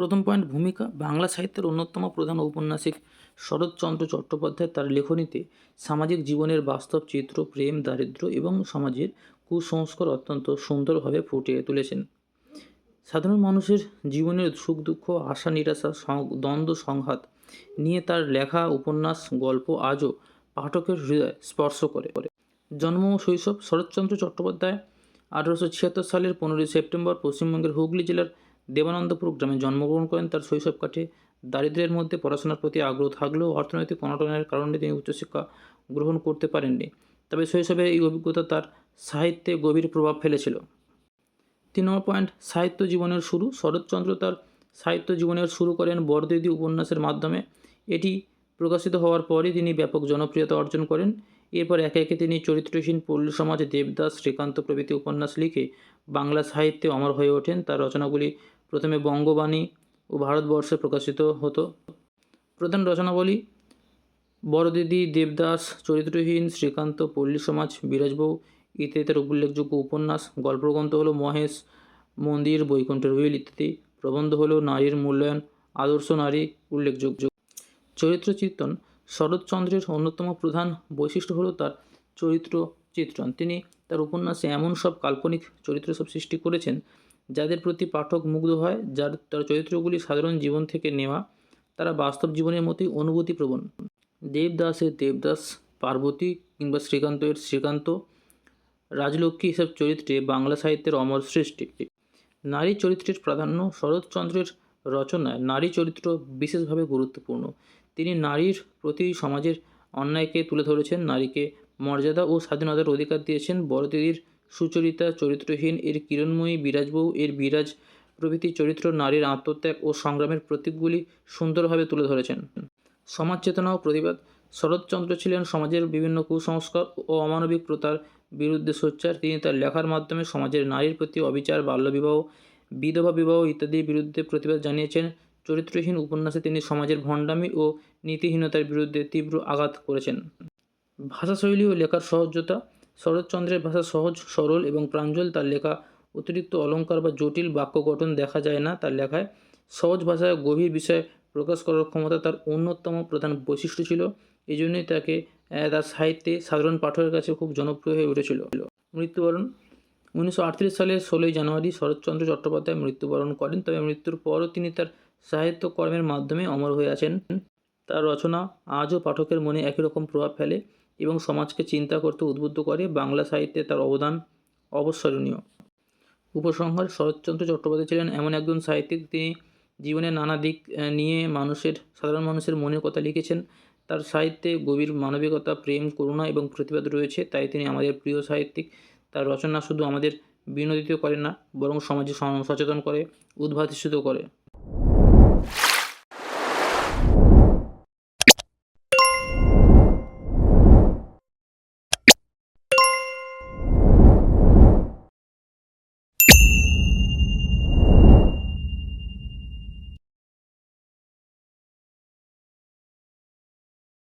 প্রথম পয়েন্ট ভূমিকা, বাংলা সাহিত্যের অন্যতম প্রধান ঔপন্যাসিক শরৎচন্দ্র চট্টোপাধ্যায় তার লেখনীতে সামাজিক জীবনের বাস্তব চিত্র, প্রেম, দারিদ্র্য এবং সমাজের কুসংস্কার অত্যন্ত সুন্দরভাবে ফুটিয়ে তুলেছেন। সাধারণ মানুষের জীবনের সুখ, দুঃখ, আশা, নিরাশা দ্বন্দ্ব, সংঘাত নিয়ে তার লেখা, উপন্যাস, গল্প আজও পাঠকের হৃদয় স্পর্শ করে। করে জন্ম শৈশব শরৎচন্দ্র চট্টোপাধ্যায় আঠারোশো ছিয়াত্তর সালের পনেরোই সেপ্টেম্বর পশ্চিমবঙ্গের হুগলি জেলার দেবানন্দপুর গ্রামে জন্মগ্রহণ করেন। তার শৈশব কাটে। দারিদ্র্যের মধ্যে পড়াশোনার প্রতি আগ্রহ থাকলেও অর্থনৈতিক অনটনের কারণে তিনি উচ্চশিক্ষা গ্রহণ করতে পারেননি। তবে শৈশবের এই অভিজ্ঞতা তার সাহিত্যে গভীর প্রভাব ফেলেছিল। তিন নম্বর পয়েন্ট সাহিত্য জীবনের শুরু। শরৎচন্দ্র তার সাহিত্য জীবনের শুরু করেন বরদিদি উপন্যাসের মাধ্যমে। এটি প্রকাশিত হওয়ার পরই তিনি ব্যাপক জনপ্রিয়তা অর্জন করেন। এরপর একে একে তিনি চরিত্রহীন পল্লী সমাজ দেবদাস, শ্রীকান্ত প্রভৃতি উপন্যাস লিখে বাংলা সাহিত্যে অমর হয়ে ওঠেন। তার রচনাগুলি প্রথমে বঙ্গবাণী ও ভারতবর্ষে প্রকাশিত হতো। প্রধান রচনাবলী, বড়দিদি দেবদাস, চরিত্রহীন শ্রীকান্ত পল্লী সমাজ বিরাজবউ ইত্যাদি উল্লেখযোগ্য উপন্যাস, গল্পগ্রন্থ হলো মহেশ, মন্দির বৈকুণ্ঠের হুইল ইত্যাদি। প্রবন্ধ হলো নারীর মূল্যায়ন, আদর্শ নারী উল্লেখযোগ্য। চরিত্র চিত্রণ শরৎচন্দ্রের অন্যতম প্রধান বৈশিষ্ট্য হলো তার চরিত্র চিত্রণ তিনি তার উপন্যাসে এমন সব কাল্পনিক চরিত্র সব সৃষ্টি করেছেন, যাদের প্রতি পাঠক মুগ্ধ হয়, যার তার চরিত্রগুলি সাধারণ জীবন থেকে নেওয়া, তারা বাস্তব জীবনের মতোই অনুভূতিপ্রবণ। দেবদাসের দেবদাস, পার্বতী কিংবা শ্রীকান্তের শ্রীকান্ত, রাজলক্ষ্মী এসব চরিত্রে বাংলা সাহিত্যের অমর সৃষ্টি। নারী চরিত্রের প্রাধান্য শরৎচন্দ্রের রচনায় নারী চরিত্র বিশেষভাবে গুরুত্বপূর্ণ। তিনি নারীর প্রতি সমাজের অন্যায়কে তুলে ধরেছেন, নারীকে মর্যাদা ও স্বাধীনতার অধিকার দিয়েছেন বড়দিদির সুচরিতা চরিত্রহীন এর কিরণময়ী বিরাজবউ। এর বিরাজ প্রভৃতি চরিত্র নারীর আত্মত্যাগ ও সংগ্রামের প্রতীকগুলি সুন্দরভাবে তুলে ধরেছেন। সমাজ চেতনা ও প্রতিবাদ। শরৎচন্দ্র ছিলেন সমাজের বিভিন্ন কুসংস্কার ও অমানবিক প্রথার বিরুদ্ধে সোচ্চার। তিনি তার লেখার মাধ্যমে সমাজের নারীর প্রতি অবিচার, বাল্যবিবাহ, বিধবা বিবাহ ইত্যাদির বিরুদ্ধে প্রতিবাদ জানিয়েছেন। চরিত্রহীন উপন্যাসে তিনি সমাজের ভণ্ডামি ও নীতিহীনতার বিরুদ্ধে তীব্র আঘাত করেছেন। ভাষাশৈলী ও লেখার সহজতা। শরৎচন্দ্রের ভাষা সহজ, সরল এবং প্রাঞ্জল। তার লেখা অতিরিক্ত অলঙ্কার বা জটিল বাক্য গঠন দেখা যায় না। তার লেখায় সহজ ভাষায় গভীর বিষয় প্রকাশ করার ক্ষমতা তার অন্যতম প্রধান বৈশিষ্ট্য ছিল। এই জন্যই তাকে তার সাহিত্যে সাধারণ পাঠকের কাছে খুব জনপ্রিয় হয়ে উঠেছিল। মৃত্যুবরণ। উনিশশো আটত্রিশ সালের ষোলোই জানুয়ারি শরৎচন্দ্র চট্টোপাধ্যায় মৃত্যুবরণ করেন। তবে মৃত্যুর পরও তিনি তার সাহিত্য কর্মের মাধ্যমে অমর হয়ে আছেন। তার রচনা আজও পাঠকের মনে একই রকম প্রভাব ফেলে। এবং সমাজকে চিন্তা করতে উদ্বুদ্ধ করে বাংলা সাহিত্যে তার অবদান অবস্মরণীয়। উপসংহার শরৎচন্দ্র চট্টোপাধ্যায় ছিলেন এমন একজন সাহিত্যিক তিনি জীবনের নানা দিক নিয়ে মানুষের, সাধারণ মানুষের মনের কথা লিখেছেন। তার সাহিত্যে গভীর মানবিকতা, প্রেম, করুণা এবং প্রতিবাদ রয়েছে, তাই তিনি আমাদের প্রিয় সাহিত্যিক। তার রচনা শুধু আমাদের বিনোদিত করে না, বরং সমাজে সচেতন করে, উদ্ভাসিত করে।